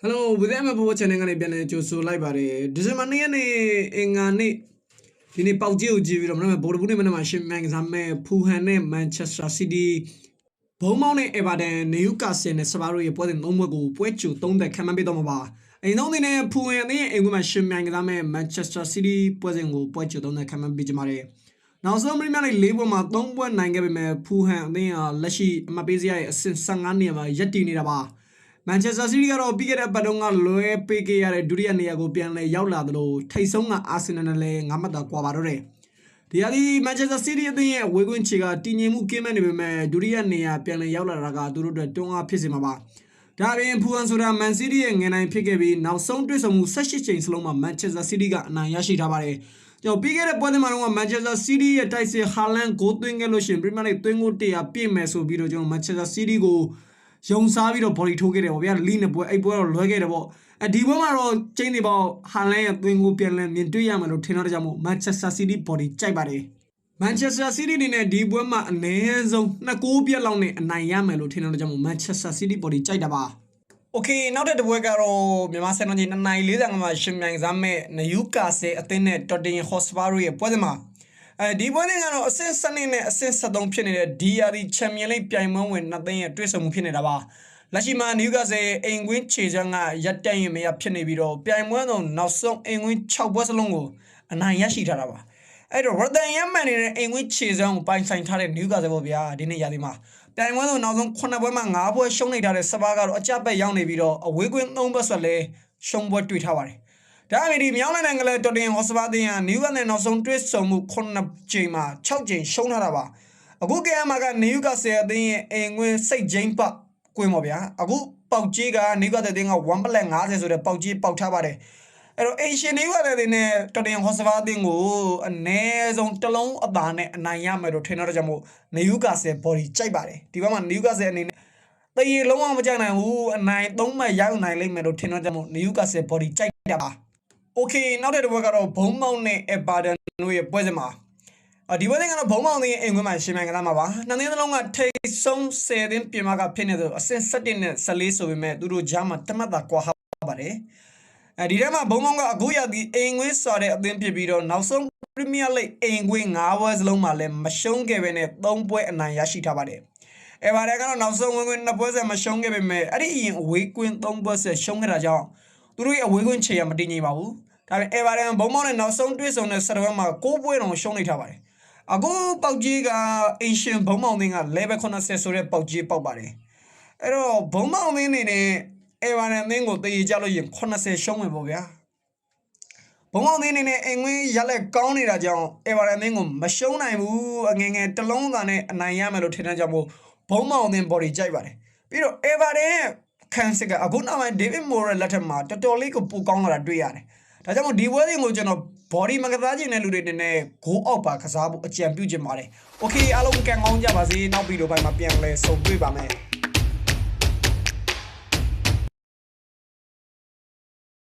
ဟယ်လိုဝိသဲမဘော channel ကနေပြန်လည်ကြိုဆိုလိုက်ပါတယ်ဒီဇင်ဘာ2ရက်နေ့အင်္ဂါနေ့ဒီနေ့ပေါက်ကြီးကိုကြည့်ပြီးတော့မနေ့ကဘော်ဒဘူးနေ့မနေ့မှာရှင်မန်ကစားမဲ့ဖူဟန်နဲ့မန်ချက်စတာစီးတီးဘုံမောင်းနဲ့အေဗာတန်နေယူကာဆယ်နဲ့စပါရိုရဲ့ပွဲစဉ်သုံးပွဲကိုပွဲချူသုံးသက်ခံမှန်းပေးတော့မှာပါအိမ်သုံးနေနဲ့ဖူဟန်နဲ့အိမ်ကွင်းမှာရှင်မန်ကစားမဲ့မန်ချက်စတာစီးတီးပွဲစဉ်ကိုပွဲချူသုံးသက်ခံမှန်းပေးကြပါတယ်နောက်ဆုံးပရီးမီးယားလိ၄ပွဲမှာ၃ပွဲနိုင်ခဲ့ပေမဲ့ဖူဟန်အသင်းဟာလက်ရှိအမတ်ပေးစရာရဲ့အဆင့်15နေရာမှာရပ်တည်နေတာပါ မန်ချက်စတာစီးတီးကတော့ပြီးခဲ့တဲ့ပတ်တုန်းကလွဲပေးခဲ့ရတဲ့ဒုတိယနေရာကိုပြန်လည်ရောက်လာသလိုထိတ်ဆုံးကအာဆင်နယ်နဲ့လည်းငါးမှတ်သာကွာပါတော့တယ်ဒီဟာဒီမန်ချက်စတာစီးတီးအသင်းရဲ့ဝေကွင်းချေကတည်ငြိမ်မှုကင်းမဲ့နေပေမဲ့ဒုတိယနေရာပြန်လည်ရောက်လာတာကသူတို့အတွက်တွန်းအားဖြစ်စေမှာပါဒါပြင်ဖူဟန်ဆိုတာမန်စီးတီးရဲ့ငယ်နိုင်ဖြစ်ခဲ့ပြီးနောက်ဆုံးတွေ့ဆုံမှု18ချိန်စလုံးမှာမန်ချက်စတာစီးတီးကအနိုင်ရရှိထားပါတယ်ကျွန်တော်ပြီးခဲ့တဲ့ပွဲစဉ်မှာတော့မန်ချက်စတာစီးတီးရဲ့တိုက်စစ်ဟာလန်ဂိုးသွင်းခဲ့လို့ရှိရင်ပရီးမီးယားလိသွင်းကို100ပြည့်မယ်ဆိုပြီးတော့ကျွန်တော်မန်ချက်စတာစီးတီးကို ယုံစားပြီးတော့ body ထိုးခဲ့တယ်ပေါ့ဗျာလီနဲ့ပွဲအဲ့ပွဲတော့လွဲခဲ့တယ်ပေါ့အဲဒီပွဲမှာတော့ချင်းနေပေါ့ဟာလန်ရဲ့သွင်းကိုပြန်လဲမြင်တွေ့ရမယ်လို့ထင်တော့ကြမို့မန်ချက်စတာစီးတီး body ကြိုက်ပါတယ်မန်ချက်စတာစီးတီးအနေနဲ့ဒီပွဲမှာအနည်းဆုံးနှစ်ကိုးပြက်လောက်နဲ့အနိုင်ရမယ်လို့ထင်တော့ကြမို့မန်ချက်စတာစီးတီး body ကြိုက်တာပါโอเคနောက်တဲ့တစ်ပွဲကတော့မြန်မာစံတော်ချိန်2:45မှာရှင်မြိုင်စားမဲ့နယူကာဆယ်အသင်းနဲ့တော်တင်ဟော့စပါရိုရဲ့ပွဲစဉ်မှာ အဲဒီပွဲစဉ်ကတော့အဆင့်7နဲ့အဆင့်73ဖြစ်နေတဲ့ DRD Champion League ပြိုင်ပွဲဝင်နှစ်သင်းရဲ့တွေ့ဆုံမှုဖြစ်နေတာပါလက်ရှိမှာနယူကာဆယ်အိမ်ကွင်းခြေချမ်းကရက်တက်ရင်မရဖြစ်နေပြီးတော့ပြိုင်ပွဲတော့နောက်ဆုံးအိမ်ကွင်း6ပွဲစလုံးကိုအနိုင်ရရှိထားတာပါအဲ့တော့ရတန်ယမ်မန်နေတဲ့အိမ်ကွင်းခြေစမ်းကိုပိုင်ဆိုင်ထားတဲ့နယူကာဆယ်ပေါ့ဗျာဒီနေ့ရာသီမှာပြိုင်ပွဲတော့နောက်ဆုံး9ပွဲမှာ9ပွဲရှုံးနေထားတဲ့စပါးကတော့အကြက်ပဲရောက်နေပြီးတော့အဝေးကွင်း3ပွဲဆက်လဲရှုံးပွဲတွေ့ထားပါတယ် ဒါအမေဒီမြောင်းနိုင်နိုင်ငံကလေးတော်တင်ဟော့စပါတင်ကနယူကာနဲ့နောက်ဆုံးတွေ့ဆုံမှု9ချိန်မှာ6ချိန်ရှုံးထားတာပါအခုကဲမှာကနယူကာဆယ်အသင်းရဲ့အိမ်ကွင်းစိတ်ချင်းပတ်ကွင်းပေါ့ဗျာအခုပေါက်ကြီးကနယူကာတဲ့အသင်းက1ပလက်50ဆိုတဲ့ပေါက်ကြီးပေါက်ထားပါတယ်အဲ့တော့အေရှင်နေကလည်းနဲ့တော်တင်ဟော့စပါတင်ကိုအ ਨੇ ဆုံးတစ်လုံးအသာနဲ့အနိုင်ရမယ်လို့ထင်တော့ကြမို့နယူကာဆယ် body ကြိုက်ပါတယ်ဒီဘက်မှာနယူကာဆယ်အနေနဲ့တရေလုံးဝမကြိုက်နိုင်ဘူးအနိုင်သုံးမှရောက်နိုင်လိမ့်မယ်လို့ထင်တော့ကြမို့နယူကာဆယ် body ကြိုက်တာပါ โอเคနောက်တဲ့တစ်ပွဲကတော့ဘုံမောင်းနဲ့အဘာဒန်တို့ရဲ့ပွဲစဉ်မှာအဒီပွဲစဉ်ကတော့ဘုံမောင်းတဲ့အိမ်ခွင်းမှာရှင်မြန်ကလာမှာပါနှစ်သင်းစလုံးကထိတ်ဆုံး10သင်းပြင်မှာကဖြစ်နေသလိုအဆင့်7နဲ့14ဆိုပေမဲ့သူတို့ဂျားမှာတမတ်တာကွာဟပါတယ် အဲဒီထဲမှာဘုံဘုံကအခုရသည်အိမ်ငွေးဆိုတဲ့အသင်းဖြစ်ပြီးတော့နောက်ဆုံးပရီးမီးယားလိဂ်အိမ်ငွေး9ပွဲစလုံးမှာလည်းမရှုံးခဲ့ဘဲနဲ့3ပွဲအနိုင်ရရှိထားပါတယ်။အဲပါတဲ့ကတော့နောက်ဆုံးဝင်ခွင့်2ပွဲဆက်မရှုံးခဲ့ပေမဲ့အဲ့ဒီအရင်အဝေးကွင်း3ပွဲဆက်ရှုံးခဲ့တာကြောင့် သူတို့ရဲ့အဝေးကွင်းခြေရမတည်ငြိမ်ပါဘူး။ဒါပေမဲ့အဲပါတဲ့ဘုံဘုံနဲ့နောက်ဆုံးတွေ့ဆုံတဲ့ဆက်ပွဲမှာ6ပွဲတောင်ရှုံးနေထားပါတယ်။အခုပေါက်ကြီးကအင်ရှင်ဘုံမောင်သင်းက level 80ဆိုတဲ့ပေါက်ကြီးပေါက်ပါတယ်။အဲ့တော့ဘုံမောင်သင်းနေနဲ့အေဗာနန်သင်းကိုတည်ကြလို့ရင်80ရှုံးမယ်ပေါ့ဗျာဘုံအောင်သင်းနေနဲ့အင်ငွေးရက်လက်ကောင်းနေတာကြောင့်အေဗာနန်သင်းကိုမရှုံးနိုင်ဘူးအငယ်ငယ်တလုံးသားနဲ့အနိုင်ရမယ်လို့ထင်တဲ့ကြောင့်မို့ဘုံမောင်သင်း body ကြိုက်ပါတယ်ပြီးတော့အေဗာရဲ့ ခံစစ်ကအခုနောက်ပိုင်းဒေးဗစ်မိုရယ်လက်ထက်မှာတော်တော်လေးကိုပူကောင်းလာတာတွေ့ရတယ်ဒါကြောင့်မို့ဒီပွဲစဉ်ကိုကျွန်တော် body မကစားခြင်းတဲ့လူတွေနေနဲ့ go out ပါကစားဖို့အကြံပြုချင်ပါတယ် okay အားလုံးကံကောင်းကြပါစေနောက်ဗီဒီယိုပိုင်းမှာပြန်လဲဆုံတွေ့ပါမယ်